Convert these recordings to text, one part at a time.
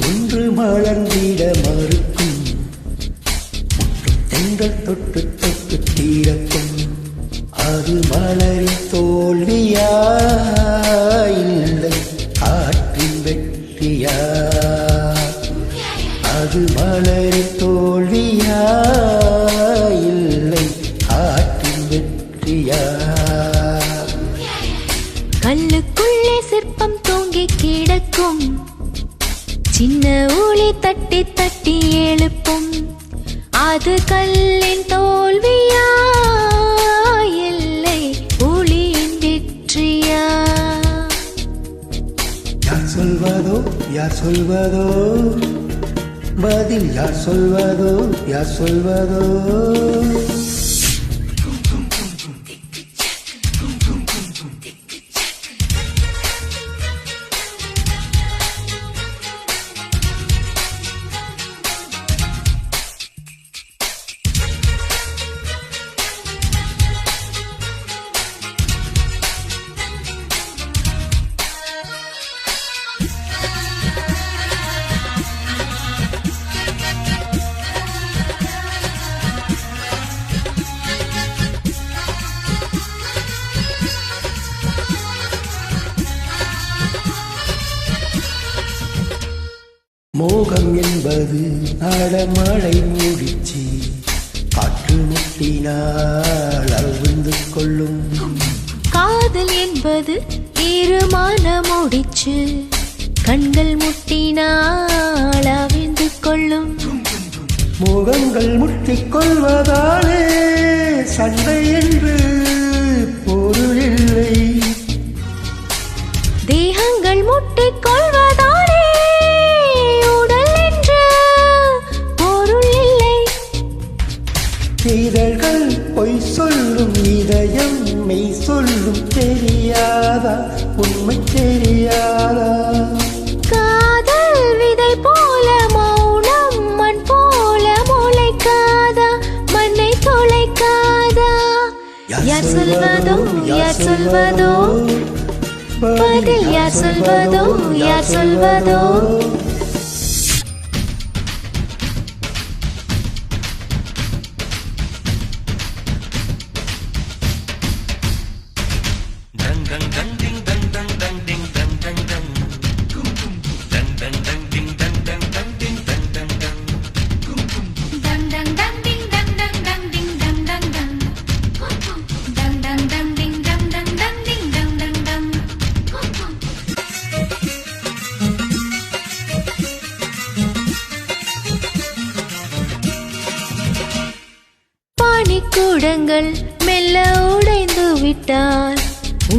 ஒன்று மலர்ந்து அது கல்லின் தோல்வியா இல்லை புலியின் வெற்றியா? யார் சொல்வதோ யார் சொல்வதோ? பதில் யார் சொல்வதோ யார் சொல்வதோ? மோகம் என்பது அடமழை மூடிச்சு காற்று முட்டினால் அவிழ்ந்து கொள்ளும். காதல் என்பது இருமான முடிச்சு கண்கள் முட்டினால் அவிழ்ந்து கொள்ளும். முகங்கள் முட்டிக்கொள்வதாலே சண்டை என்று பொருள் இல்லை. தேகங்கள் முட்டிக்கொள்வதாலே சொல்லும் தெரியாதா? உண்மை தெரியாதா? காதல் விதை போல மௌனம் மண் போல முளைக்காதா? மண்ணை தொலைக்காதா? யார் சொல்வதோ யார் சொல்வதோ? பதில் யார் சொல்வதோ யார் சொல்வதோ? பானிக்கூடங்கள் மெல்ல உடைந்து விட்டால்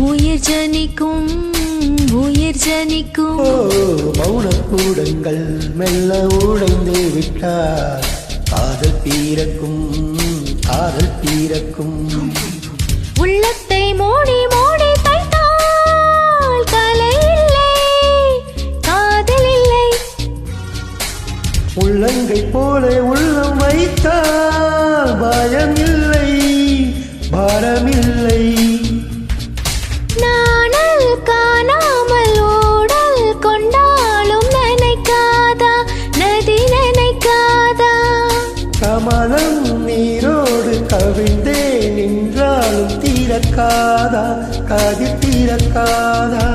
உயிர் ஜனிக்கும் உயிர் ஜனிக்கும். மௌனக்கூடங்கள் மெல்ல உடைந்து விட்டார். காதல் பீரக்கும் காதல் பீரக்கும். உள்ளத்தை மூடி மூடி தைத்தால் கலை இல்லை காதல் இல்லை. உள்ளங்கை போல உள்ளம் வைத்தால் பயம் இல்லை பாரமில்லை நாணல் காணாமல் ஓடல் கொண்டாலும் நினைக்காதா? நதி நினைக்காதா? கமலம் நீரோடு கவிழ்ந்தே நின்றாலும் தீரக்காதா? காதி தீரக்காதா?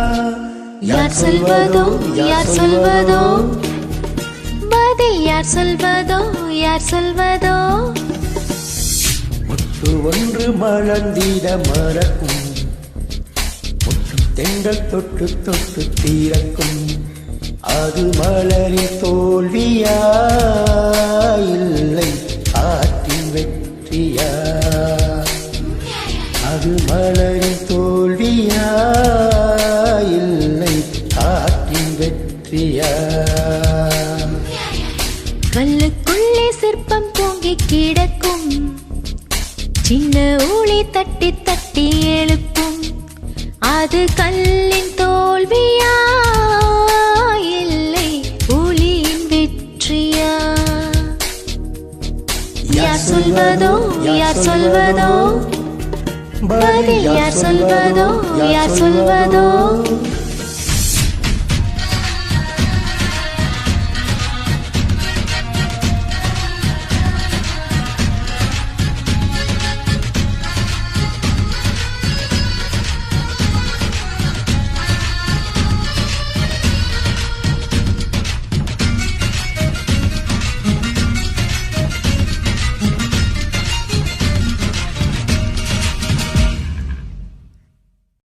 யார் சொல்வதோ யார் சொல்வதோ பதில் யார் சொல்வதோ யார் சொல்வதோ ஒன்று மலர்ந்திட மறக்கும் முத்து தெங்கள் தொட்டு தொட்டு தீரக்கும். அது மலரின் தோல்வியா இல்லை ஆற்றின் வெற்றியா அது மலரின் தோல்வியா இல்லை ஆற்றின் வெற்றியா கல்லுக்குள்ளே சிற்பம் தூங்கி கிடக்கும். தட்டி தட்டி எழுப்பும். அது கல்லின் தோல்வியா? இல்லை புலியின் வெற்றியா? யார் சொல்வதோ யார் சொல்வதோ? பதில் யார் சொல்வதோ யார் சொல்வதோ?